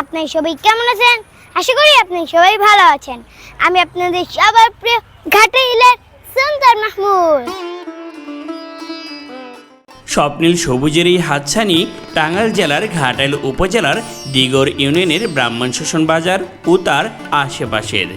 আপনার সবাই কেমন আছেন? আশা করি আপনি সবাই ভালো আছেন। আমি আপনাদের সবার প্রিয় ঘাটে হিলের সুন্দর মাহমুদ। স্বপ্নীল সবুজের এই হাতছানি টাঙ্গাইল জেলার ঘাটাইল উপজেলার দিগর ইউনিয়নের ব্রাহ্মণ শোষণ বাজার ও তার আশেপাশের।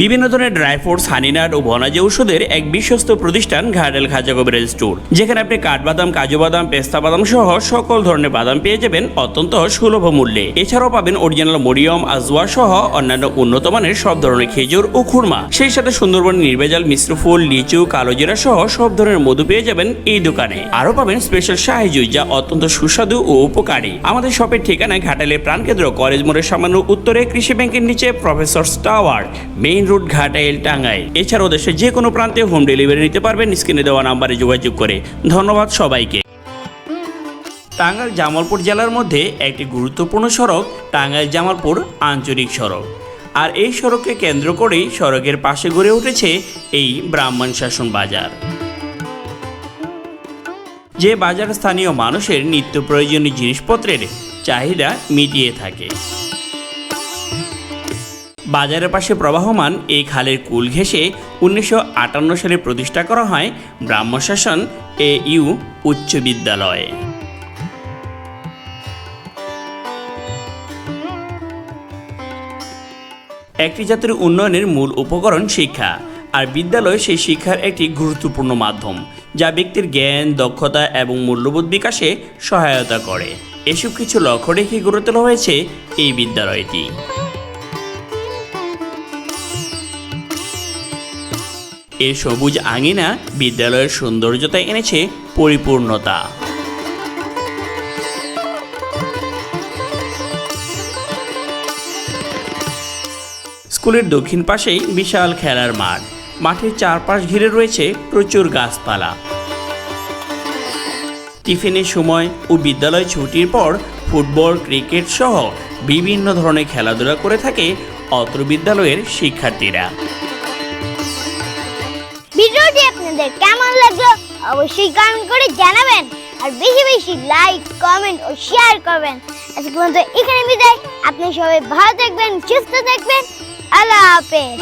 বিভিন্ন ধরনের ড্রাই ফ্রুটস হানিনাট ও বনাজ ঔষধের এক বিশ্বস্ত প্রতিষ্ঠান ঘাটাইল খাজা কবিরাজ স্টোর, যেখানে আপনি কাঠবাদাম, কাজু বাদাম, পেস্তা বাদাম সহ সকল ধরনের বাদাম পেয়ে যাবেন অত্যন্ত সুলভ মূল্যে। এছাড়াও পাবেন অরিজিনাল মরিয়ম, আজওয়া সহ অন্যান্য উন্নত মানের সব ধরনের খেজুর ও খুরমা। সেই সাথে সুন্দরবন নির্ভেজাল মিশ্র ফুল, লিচু কালোজিরা সহ সব ধরনের মধু পেয়ে যাবেন এই দোকানে। আরও পাবেন স্পেশাল সাহায্য যা অত্যন্ত সুস্বাদু ও উপকারী। আমাদের শপের ঠিকানা ঘাটালের প্রাণকেন্দ্র, কলেজ মোড়ের সামান্য উত্তরে কৃষি ব্যাংকের নিচে professor tower main road Ghatail Tangail এছাড়াও দেশের যে কোনো প্রান্তে হোম ডেলিভারি নিতে পারবেন। স্ক্রিনে দেওয়া নাম্বারে যোগাযোগ করে। ধন্যবাদ সবাইকে। টাঙ্গাইল জামালপুর জেলার মধ্যে একটি গুরুত্বপূর্ণ সড়ক, টাঙ্গাইল জামালপুর আঞ্চলিক সড়ক। আর এই সড়ককে কেন্দ্র করেই সড়কের পাশে গড়ে উঠেছে এই ব্রাহ্মণ শাসন বাজার। যে বাজার স্থানীয় মানুষের নিত্য প্রয়োজনীয় জিনিসপত্রের চাহিদা মিটিয়ে থাকে। বাজারের পাশে প্রবাহমান এই খালের কুল ঘেঁষে উনিশশো আটান্ন সালে প্রতিষ্ঠা করা হয় ব্রাহ্মশাসন এ ইউ উচ্চ বিদ্যালয়। একটি জাতির উন্নয়নের মূল উপকরণ শিক্ষা, আর বিদ্যালয় সেই শিক্ষার একটি গুরুত্বপূর্ণ মাধ্যম, যা ব্যক্তির জ্ঞান, দক্ষতা এবং মূল্যবোধ বিকাশে সহায়তা করে। এসব কিছু লক্ষ্য রেখে গড়ে তোলা হয়েছে এই বিদ্যালয়টি। এর সবুজ আঙিনা বিদ্যালয়ের সৌন্দর্যতা এনেছে পরিপূর্ণতা। স্কুলের দক্ষিণ পাশেই বিশাল খেলার মাঠ। মাঠের চারপাশ ঘিরে রয়েছে প্রচুর গাছপালা। টিফিনের সময় ও বিদ্যালয় ছুটির পর ফুটবল, ক্রিকেট সহ বিভিন্ন ধরনের খেলাধুলা করে থাকে অত্র বিদ্যালয়ের শিক্ষার্থীরা। ভিডিওটি আপনাদের কেমন লাগল অবশ্যই কমেন্ট করে জানাবেন। আর বেশি বেশি লাইক কমেন্ট ও শেয়ার করবেন। আজকে পর্যন্ত এখানে বিদায়। আপনি সবাই ভালো থাকবেন, সুস্থ থাকবেন। আল্লাহ হাফেজ।